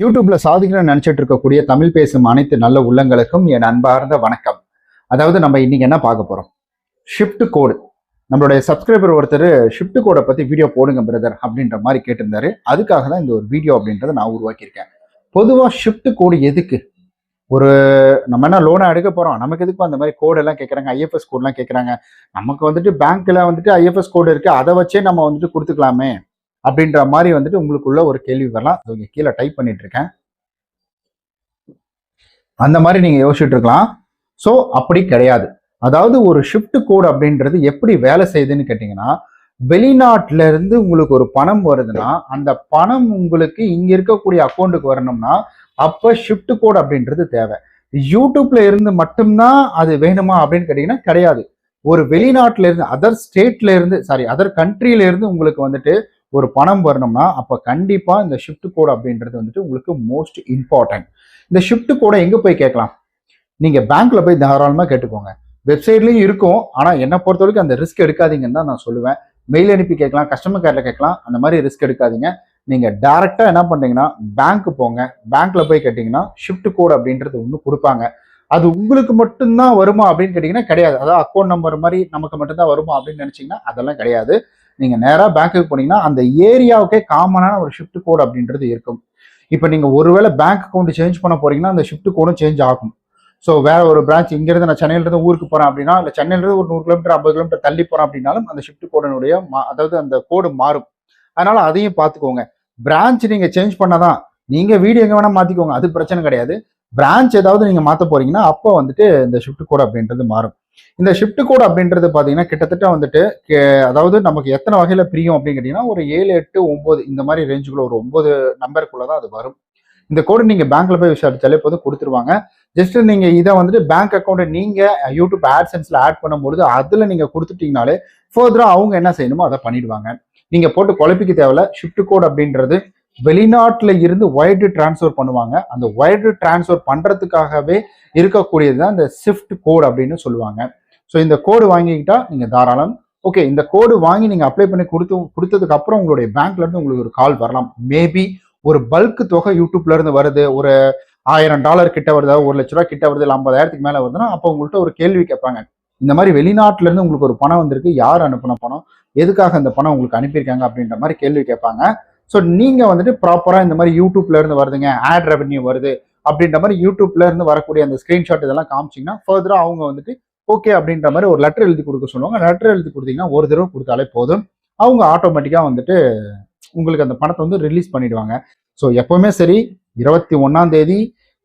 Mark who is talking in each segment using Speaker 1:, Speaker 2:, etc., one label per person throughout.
Speaker 1: யூடியூப்ல சாதிக்கணும்னு நினைச்சிட்டு இருக்கக்கூடிய தமிழ் பேசும் அனைத்து நல்ல உள்ளங்களுக்கும் என் அன்பார்ந்த வணக்கம். அதாவது நம்ம இன்னைக்கு என்ன பார்க்க போறோம்? ஷிஃப்ட் கோடு நம்மளுடைய சப்ஸ்கிரைபர் ஒருத்தர் ஷிஃப்ட் கோடை பத்தி வீடியோ போடுங்க பிரதர் அப்படின்ற மாதிரி கேட்டிருந்தாரு. அதுக்காக தான் இந்த ஒரு வீடியோ அப்படின்றத நான் உருவாக்கியிருக்கேன். பொதுவாக ஷிஃப்ட் கோடு எதுக்கு? ஒரு நம்ம என்ன லோனை எடுக்க போகிறோம் நமக்கு எதுக்கு அந்த மாதிரி கோடெல்லாம் கேட்குறாங்க ஐஎஃப்எஸ் கோடெலாம் கேட்குறாங்க நமக்கு வந்துட்டு பேங்க்கில் வந்துட்டு ஐஎஃப்எஸ் கோடு இருக்குது அதை வச்சே நம்ம வந்துட்டு கொடுத்துக்கலாமே. அப்படின்ற மாதிரி வந்துட்டு உங்களுக்குள்ள ஒரு கேள்வி வரலாம். அது இங்க கீழே டைப் பண்ணிட்டு இருக்கேன். அந்த மாதிரி நீங்க யோசிச்சுட்டு இருக்கலாம். ஸோ அப்படி கிடையாது. அதாவது ஒரு ஷிஃப்ட் கோட் அப்படின்றது எப்படி வேலை செய்யுதுன்னு கேட்டிங்கன்னா வெளிநாட்டுல இருந்து உங்களுக்கு ஒரு பணம் வருதுன்னா அந்த பணம் உங்களுக்கு இங்க இருக்கக்கூடிய அக்கௌண்ட்டுக்கு வரணும்னா அப்ப ஷிஃப்ட் கோட் அப்படின்றது தேவை. யூடியூப்ல இருந்து மட்டும்தான் அது வேணுமா அப்படின்னு கேட்டீங்கன்னா கிடையாது. ஒரு வெளிநாட்டுல இருந்து அதர் ஸ்டேட்ல இருந்து சாரி அதர் கண்ட்ரில இருந்து உங்களுக்கு வந்துட்டு ஒரு பணம் வரணும்னா அப்போ கண்டிப்பாக இந்த ஷிஃப்ட் கோட் அப்படின்றது வந்துட்டு உங்களுக்கு மோஸ்ட் இம்பார்ட்டன்ட் இந்த ஷிஃப்ட் கோடை எங்கே போய் கேட்கலாம்? நீங்கள் பேங்க்கில் போய் தாராளமாக கேட்டுக்கோங்க. வெப்சைட்லேயும் இருக்கும். ஆனால் என்னை பொறுத்த வரைக்கும் அந்த ரிஸ்க் எடுக்காதீங்கன்னு தான் நான் சொல்லுவேன். மெயில் அனுப்பி கேட்கலாம் கஸ்டமர் கேரில் கேட்கலாம் அந்த மாதிரி ரிஸ்க் எடுக்காதீங்க. நீங்கள் டேரெக்டாக என்ன பண்ணுறீங்கன்னா பேங்க். போங்க பேங்க்கில் போய் கேட்டிங்கன்னா ஷிஃப்ட் கோட் அப்படின்றது ஒன்று கொடுப்பாங்க. அது உங்களுக்கு மட்டும்தான் வருமா அப்படின்னு கேட்டிங்கன்னா கிடையாது. அதாவது அக்கௌண்ட் நம்பர் மாதிரி நமக்கு மட்டும்தான் வருமா அப்படின்னு நினச்சிங்கன்னா அதெல்லாம் கிடையாது. நீங்க நேராக பேங்க்குக்கு போனீங்கன்னா அந்த ஏரியாவுக்கே காமனான ஒரு ஷிஃப்ட் கோட் அப்படின்றது இருக்கும். இப்போ நீங்க ஒருவேளை பேங்க் அக்கௌண்ட் சேஞ்ச் பண்ண போறீங்கன்னா அந்த ஷிஃப்ட் கோடும் சேஞ்ச் ஆகும். ஸோ வேற ஒரு பிரான்ச் இங்கிருந்து நான் சென்னையில இருந்து ஊருக்கு போறேன் அப்படின்னா இல்லை சென்னையிலிருந்து ஒரு நூறு கிலோமீட்டர் ஐம்பது கிலோமீட்டர் தள்ளி போறேன் அப்படின்னாலும் அந்த ஷிஃப்ட் கோடனுடைய அதாவது அந்த கோடு மாறும். அதனால அதையும் பார்த்துக்கோங்க. பிரான்ச் நீங்க சேஞ்ச் பண்ணாதான் நீங்க வீடு எங்க வேணா மாத்திக்கோங்க அது பிரச்சனை கிடையாது. பிரான்ச் ஏதாவது நீங்க மாத்த போறீங்கன்னா அப்போ வந்துட்டு இந்த ஷிஃப்ட் கோட் அப்படின்றது மாறும். இந்த ஷிஃப்ட் கோட் அப்படின்றது பார்த்தீங்கன்னா கிட்டத்தட்ட வந்துட்டு அதாவது நமக்கு எத்தனை வகையில பிரியும் அப்படின்னு கேட்டிங்கன்னா ஒரு ஏழு எட்டு ஒம்பது இந்த மாதிரி ரேஞ்சுக்குள்ள ஒரு ஒம்பது நம்பருக்குள்ள தான் அது வரும். இந்த கோடு நீங்க பேங்க்ல போய் விசாரிச்சாலே போதும் கொடுத்துருவாங்க. ஜஸ்ட் நீங்க இதை வந்துட்டு பேங்க் அக்கௌண்ட்டை நீங்க யூடியூப் ஆட்சன்ஸ்ல ஆட் பண்ணும்பொழுது அதுல நீங்க கொடுத்துட்டீங்கனாலே ஃபர்தரா அவங்க என்ன செய்யணுமோ அதை பண்ணிடுவாங்க. நீங்க போட்டு குழப்பிக்க தேவையில்ல ஷிஃப்ட் கோட் அப்படின்றது வெளிநாட்டில் இருந்து ஒயர்டு டிரான்ஸ்ஃபர் பண்ணுவாங்க. அந்த ஒயர்டு டிரான்ஸ்ஃபர் பண்ணுறதுக்காகவே இருக்கக்கூடியது தான் இந்த ஷிஃப்ட் கோட் அப்படின்னு சொல்லுவாங்க. ஸோ இந்த கோடு வாங்கிக்கிட்டா நீங்கள் தாராளம். ஓகே இந்த கோடு வாங்கி நீங்கள் அப்ளை பண்ணி கொடுத்து கொடுத்ததுக்கு அப்புறம் உங்களுடைய பேங்க்லேருந்து உங்களுக்கு ஒரு கால் வரலாம். மேபி ஒரு பல்க் தொகை யூடியூப்லேருந்து வருது. ஒரு ஆயிரம் டாலர் கிட்ட வருதா ஒரு லட்ச ரூபா கிட்ட வருது இல்லை ஐம்பதாயிரத்துக்கு மேலே வருதுன்னா அப்போ உங்கள்கிட்ட ஒரு கேள்வி கேட்பாங்க. இந்த மாதிரி வெளிநாட்டிலேருந்து உங்களுக்கு ஒரு பணம் வந்திருக்கு. யார் அனுப்புன பணம்? எதுக்காக அந்த பணம் உங்களுக்கு அனுப்பியிருக்காங்க அப்படின்ற மாதிரி கேள்வி கேட்பாங்க. ஸோ நீங்கள் வந்துட்டு ப்ராப்பராக இந்த மாதிரி யூடியூப்லேருந்து வருதுங்க ஆட் ரெவன்யூ வருது அப்படின்ற மாதிரி யூடியூப்லேருந்து வரக்கூடிய அந்த ஸ்க்ரீன்ஷாட் இதெல்லாம் காமிச்சிங்கன்னா ஃபர்தராக அவங்க வந்துட்டு ஓகே அப்படின்ற மாதிரி ஒரு லெட்டர் எழுதி கொடுக்க சொல்லுவாங்க. லெட்டர் எழுதி கொடுத்தீங்கன்னா ஒரு தடவை கொடுத்தாலே போதும். அவங்க ஆட்டோமேட்டிக்காக வந்துட்டு உங்களுக்கு அந்த பணத்தை வந்து ரிலீஸ் பண்ணிடுவாங்க. ஸோ எப்பவுமே சரி இருபத்தி ஒன்றாந்தேதி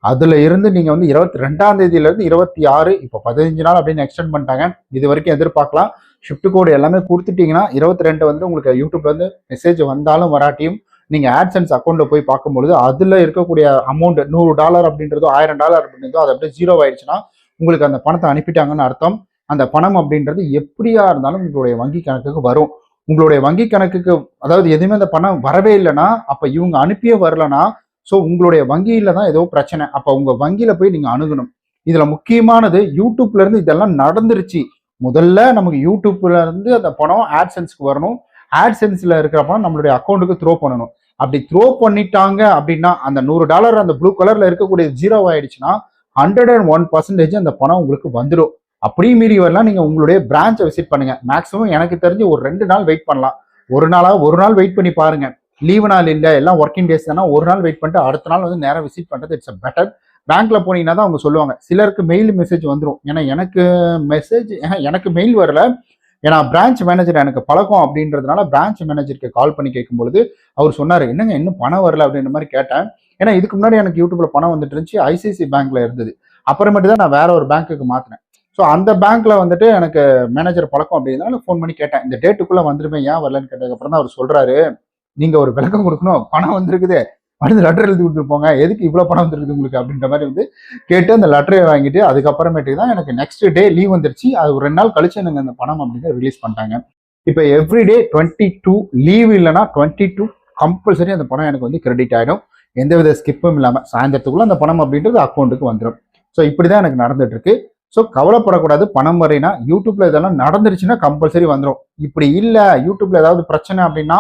Speaker 1: தேதி இருந்து நீங்கள் வந்து இருபத்தி ரெண்டாம் தேதியிலேருந்து இருபத்தி ஆறு இப்போ பதினஞ்சு நாள் அப்படின்னு எக்ஸ்டெண்ட் பண்ணிட்டாங்க. இது வரைக்கும் எதிர்பார்க்கலாம். ஷிஃப்ட் கோடு எல்லாமே கொடுத்துட்டீங்கன்னா இருபத்தி ரெண்டு வந்து உங்களுக்கு யூடியூப்ல இருந்து மெசேஜ் வந்தாலும் வராட்டியும் நீங்க ஆட்சன்ஸ் அக்கௌண்ட்ல போய் பார்க்கும்பொழுது அதுல இருக்கக்கூடிய அமௌண்ட் நூறு டாலர் அப்படின்றதோ ஆயிரம் டாலர் அப்படின்றதோ அது அப்படியே ஜீரோ ஆயிடுச்சுன்னா உங்களுக்கு அந்த பணத்தை அனுப்பிட்டாங்கன்னு அர்த்தம். அந்த பணம் அப்படின்றது எப்படியா இருந்தாலும் உங்களுடைய வங்கி கணக்குக்கு வரும். உங்களுடைய வங்கி கணக்குக்கு அதாவது எதுவுமே அந்த பணம் வரவே இல்லைன்னா அப்ப இவங்க அனுப்பியே வரலனா ஸோ உங்களுடைய வங்கியில தான் ஏதோ பிரச்சனை. அப்ப உங்க வங்கியில போய் நீங்க அணுகணும். இதுல முக்கியமானது யூடியூப்ல இருந்து இதெல்லாம் நடந்துருச்சு. முதல்ல நமக்கு யூடியூப்ல இருந்து அந்த பணம் ஆட்சென்ஸ்க்கு வரணும். ஆட்சென்ஸ்ல இருக்கிற பணம் நம்மளுடைய அக்கௌண்ட்டுக்கு த்ரோ பண்ணணும். அப்படி த்ரோ பண்ணிட்டாங்க அப்படின்னா அந்த நூறு டாலர் அந்த ப்ளூ கலர்ல இருக்கக்கூடிய ஜீரோ ஆயிடுச்சுன்னா ஹண்ட்ரட் அண்ட் ஒன் பர்சன்டேஜ் அந்த பணம் உங்களுக்கு வந்துடும். அப்படியும் மீறி வரலாம். நீங்க உங்களுடைய பிரான்ச்சை விசிட் பண்ணுங்க. மேக்ஸிமம் எனக்கு தெரிஞ்சு ஒரு ரெண்டு நாள் வெயிட் பண்ணலாம். ஒரு நாளா ஒரு நாள் வெயிட் பண்ணி பாருங்க. லீவு நாள் இல்லை எல்லாம் ஒர்க்கிங் டேஸ் தானே? ஒரு நாள் வெயிட் பண்ணிட்டு அடுத்த நாள் வந்து நேரம் விசிட் பண்றது இட்ஸ் பெட்டர் பேங்க்ல போனீங்கன்னா தான் அவங்க சொல்லுவாங்க. சிலருக்கு மெயில் மெசேஜ் வந்துடும் ஏன்னா எனக்கு மெசேஜ் எனக்கு மெயில் வரல. ஏன்னா பிரான்ச் மேனேஜர் எனக்கு பழக்கம் அப்படின்றதுனால பிரான்ச் மேனேஜருக்கு கால் பண்ணி கேட்கும்பொழுது அவர் சொன்னார் என்னங்க இன்னும் பணம் வரல? அப்படின்ற மாதிரி கேட்டேன். ஏன்னா இதுக்கு முன்னாடி எனக்கு யூடியூப்ல பணம் வந்துட்டு இருந்துச்சு. ஐசிஐசி பேங்க்ல இருந்தது. அப்புறமேட்டு தான் நான் வேற ஒரு பேங்க்குக்கு மாத்தினேன். ஸோ அந்த பேங்க்ல வந்துட்டு எனக்கு மேனேஜர் பழக்கம் அப்படின்றதுனால ஃபோன் பண்ணி கேட்டேன். இந்த டேட்டுக்குள்ள வந்துருவேன் ஏன் வரலன்னு கேட்டதுக்கு அப்புறம் தான் அவர் சொல்றாரு நீங்க ஒரு விளக்கம் கொடுக்கணும். பணம் வந்திருக்குது. அடுத்து லெட்டர் எழுதி கொடுத்துருப்போங்க. எதுக்கு இவ்வளோ பணம் வந்துருக்குது உங்களுக்கு அப்படின்ற மாதிரி வந்து கேட்டு அந்த லெட்டரை வாங்கிட்டு அதுக்கப்புறமேட்டுக்கு தான் எனக்கு நெக்ஸ்ட் டே லீவ் வந்துருச்சு. அது ஒரு ரெண்டு நாள் கழிச்சு எனக்கு அந்த பணம் அப்படின்னு ரிலீஸ் பண்ணிட்டாங்க. இப்போ எவ்ரிடே டுவெண்ட்டி டூ லீவ் இல்லைன்னா டுவெண்ட்டி டூ கம்பல்சரி அந்த பணம் எனக்கு வந்து கிரெடிட் ஆகிடும் எந்தவித ஸ்கிப்பும் இல்லாமல் சாயந்தரத்துக்குள்ள அந்த பணம் அப்படின்றது அக்கௌண்ட்டுக்கு வந்துடும் ஸோ இப்படி தான் எனக்கு நடந்துட்டு இருக்கு ஸோ கவலைப்படக்கூடாது. பணம் வரைனா யூடியூப்ல இதெல்லாம் நடந்துருச்சுன்னா கம்பல்சரி வந்துடும் இப்படி இல்லை. யூடியூப்ல ஏதாவது பிரச்சனை அப்படின்னா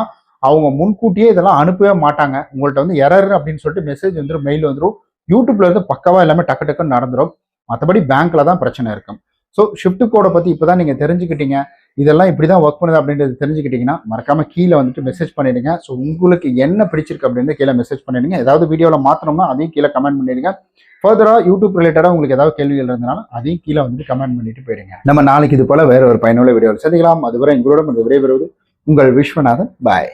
Speaker 1: அவங்க முன்கூட்டியே இதெல்லாம் அனுப்பவே மாட்டாங்க. உங்கள்ட்ட வந்து எரர் அப்படின்னு சொல்லிட்டு மெசேஜ் வந்துடும் மெயில் வந்துடும் யூடியூப்ல இருந்து பக்கவா எல்லாமே டக்கு டக்குன்னு நடந்துடும் மற்றபடி பேங்க்ல தான் பிரச்சனை இருக்கும். ஸோ ஷிஃப்ட் கோடை பற்றி இப்போ தான் நீங்கள் தெரிஞ்சுக்கிட்டீங்க. இதெல்லாம் இப்படி தான் ஒர்க் பண்ணுது அப்படின்றது தெரிஞ்சுக்கிட்டீங்கன்னா மறக்காம கீழே வந்துட்டு மெசேஜ் பண்ணிடுங்க. ஸோ உங்களுக்கு என்ன பிடிச்சிருக்கு அப்படின்னு கீழே மெசேஜ் பண்ணிடுங்க. ஏதாவது வீடியோவில் மாற்றணும்னா அதையும் கீழே கமெண்ட் பண்ணிடுங்க. ஃபர்தராக யூடியூப் ரிலேட்டடாக உங்களுக்கு ஏதாவது கேள்விகள் இருந்தனால அதையும் கீழே வந்துட்டு கமெண்ட் பண்ணிட்டு போயிடுங்க. நம்ம நாளைக்கு இது போல் வேற ஒரு பயனுள்ள வீடியோவில் சந்திக்கலாம். அதுவரை எங்களோட விடைபெறுவது உங்கள் விஸ்வநாதன். பாய்